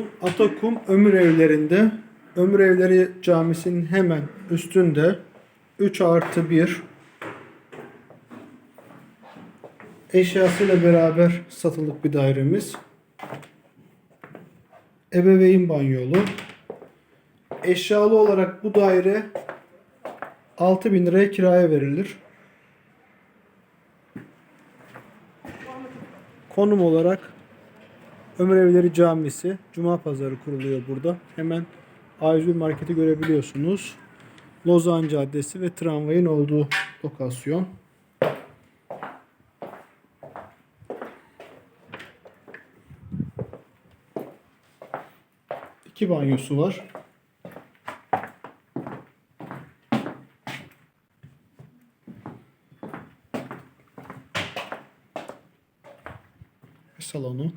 İstanbul Atakum Ömür Evleri'nde Ömür Evleri Camisi'nin hemen üstünde 3 artı 1 eşyasıyla beraber satılık bir dairemiz. Ebeveyn banyolu. Eşyalı olarak bu daire 6000 liraya kiraya verilir. Konum olarak Ömer Evleri Camisi. Cuma pazarı kuruluyor burada. Hemen A101 Market'i görebiliyorsunuz. Lozan Caddesi ve tramvayın olduğu lokasyon. İki banyosu var. Salonu.